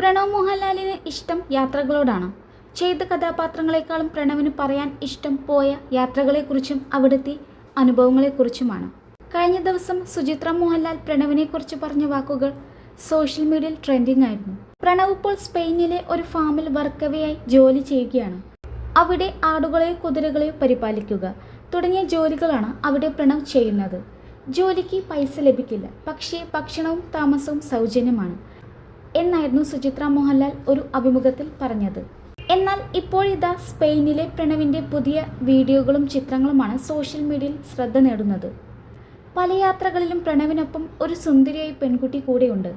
പ്രണവ് മോഹൻലാലിന് ഇഷ്ടം യാത്രകളോടാണ്. ചെയ്ത കഥാപാത്രങ്ങളെക്കാളും പ്രണവിന് പറയാൻ ഇഷ്ടം പോയ യാത്രകളെക്കുറിച്ചും അവിടുത്തെ അനുഭവങ്ങളെക്കുറിച്ചുമാണ്. കഴിഞ്ഞ ദിവസം സുചിത്ര മോഹൻലാൽ പ്രണവിനെക്കുറിച്ച് പറഞ്ഞ വാക്കുകൾ സോഷ്യൽ മീഡിയയിൽ ട്രെൻഡിംഗ് ആയിരുന്നു. പ്രണവ് ഇപ്പോൾ സ്പെയിനിലെ ഒരു ഫാമിൽ വർക്കവയായി ജോലി ചെയ്യുകയാണ്. അവിടെ ആടുകളെയോ കുതിരകളെയോ പരിപാലിക്കുക തുടങ്ങിയ ജോലികളാണ് അവിടെ പ്രണവ് ചെയ്യുന്നത്. ജോലിക്ക് പൈസ ലഭിക്കില്ല. പക്ഷേ ഭക്ഷണവും താമസവും സൗജന്യമാണ്. എന്നായിരുന്നു സുചിത്ര മോഹൻലാൽ ഒരു അഭിമുഖത്തിൽ പറഞ്ഞത്. എന്നാൽ ഇപ്പോഴിതാ സ്പെയിനിലെ പ്രണവിന്റെ പുതിയ വീഡിയോകളും ചിത്രങ്ങളുമാണ് സോഷ്യൽ മീഡിയയിൽ ശ്രദ്ധ നേടുന്നത്. പല യാത്രകളിലും പ്രണവിനൊപ്പം ഒരു സുന്ദരിയായി പെൺകുട്ടി കൂടെയുണ്ട്.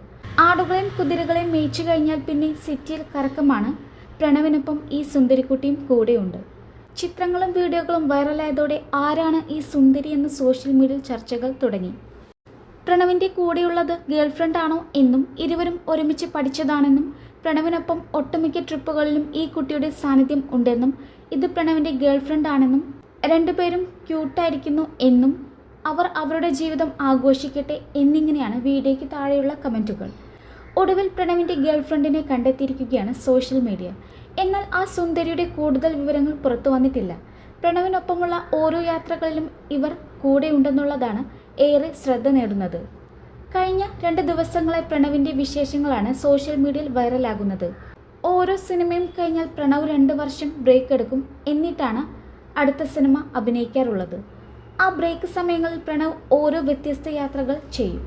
ആടുകളെയും കുതിരകളെയും മേയിച്ചു കഴിഞ്ഞാൽ പിന്നെ സിറ്റിയിൽ കറക്കമാണ് പ്രണവിനൊപ്പം ഈ സുന്ദരിക്കുട്ടിയും കൂടെയുണ്ട്. ചിത്രങ്ങളും വീഡിയോകളും വൈറലായതോടെ ആരാണ് ഈ സുന്ദരി എന്ന് സോഷ്യൽ മീഡിയയിൽ ചർച്ചകൾ തുടങ്ങി. പ്രണവിന്റെ കൂടെയുള്ളത് ഗേൾഫ്രണ്ട് ആണോ എന്നും ഇരുവരും ഒരുമിച്ച് പഠിച്ചതാണെന്നും പ്രണവിനൊപ്പം ഒട്ടുമിക്ക ട്രിപ്പുകളിലും ഈ കുട്ടിയുടെ സാന്നിധ്യം ഉണ്ടെന്നും ഇത് പ്രണവിന്റെ ഗേൾഫ്രണ്ട് ആണെന്നും രണ്ടുപേരും ക്യൂട്ടായിരിക്കുന്നു എന്നും അവർ അവരുടെ ജീവിതം ആഘോഷിക്കട്ടെ എന്നിങ്ങനെയാണ് വീഡിയോയ്ക്ക് താഴെയുള്ള കമന്റുകൾ ഒടുവിൽ പ്രണവിന്റെ ഗേൾഫ്രണ്ടിനെ കണ്ടെത്തിയിരിക്കുകയാണ് സോഷ്യൽ മീഡിയ. എന്നാൽ ആ സുന്ദരിയുടെ കൂടുതൽ വിവരങ്ങൾ പുറത്തു വന്നിട്ടില്ല. പ്രണവിനൊപ്പമുള്ള ഓരോ യാത്രകളിലും ഇവർ കൂടെയുണ്ടെന്നുള്ളതാണ് ഏറെ ശ്രദ്ധ നേടുന്നത്. കഴിഞ്ഞ രണ്ട് ദിവസങ്ങളെ പ്രണവിന്റെ വിശേഷങ്ങളാണ് സോഷ്യൽ മീഡിയയിൽ വൈറലാകുന്നത്. ഓരോ സിനിമയും കഴിഞ്ഞാൽ പ്രണവ് രണ്ട് വർഷം ബ്രേക്ക് എടുക്കും എന്നിട്ടാണ് അടുത്ത സിനിമ അഭിനയിക്കാറുള്ളത്. ആ ബ്രേക്ക് സമയങ്ങളിൽ പ്രണവ് ഓരോ വ്യത്യസ്ത യാത്രകൾ ചെയ്യും.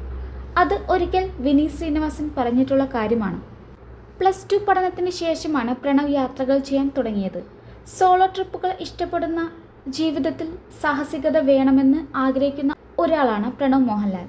അത് ഒരിക്കൽ വിനീത് ശ്രീനിവാസൻ പറഞ്ഞിട്ടുള്ള കാര്യമാണ്. പ്ലസ് ടു പഠനത്തിന് ശേഷമാണ് പ്രണവ് യാത്രകൾ ചെയ്യാൻ തുടങ്ങിയത്. സോളോ ട്രിപ്പുകൾ ഇഷ്ടപ്പെടുന്ന ജീവിതത്തിൽ സാഹസികത വേണമെന്ന് ആഗ്രഹിക്കുന്ന ഒരാളാണ് പ്രണവ് മോഹൻലാൽ.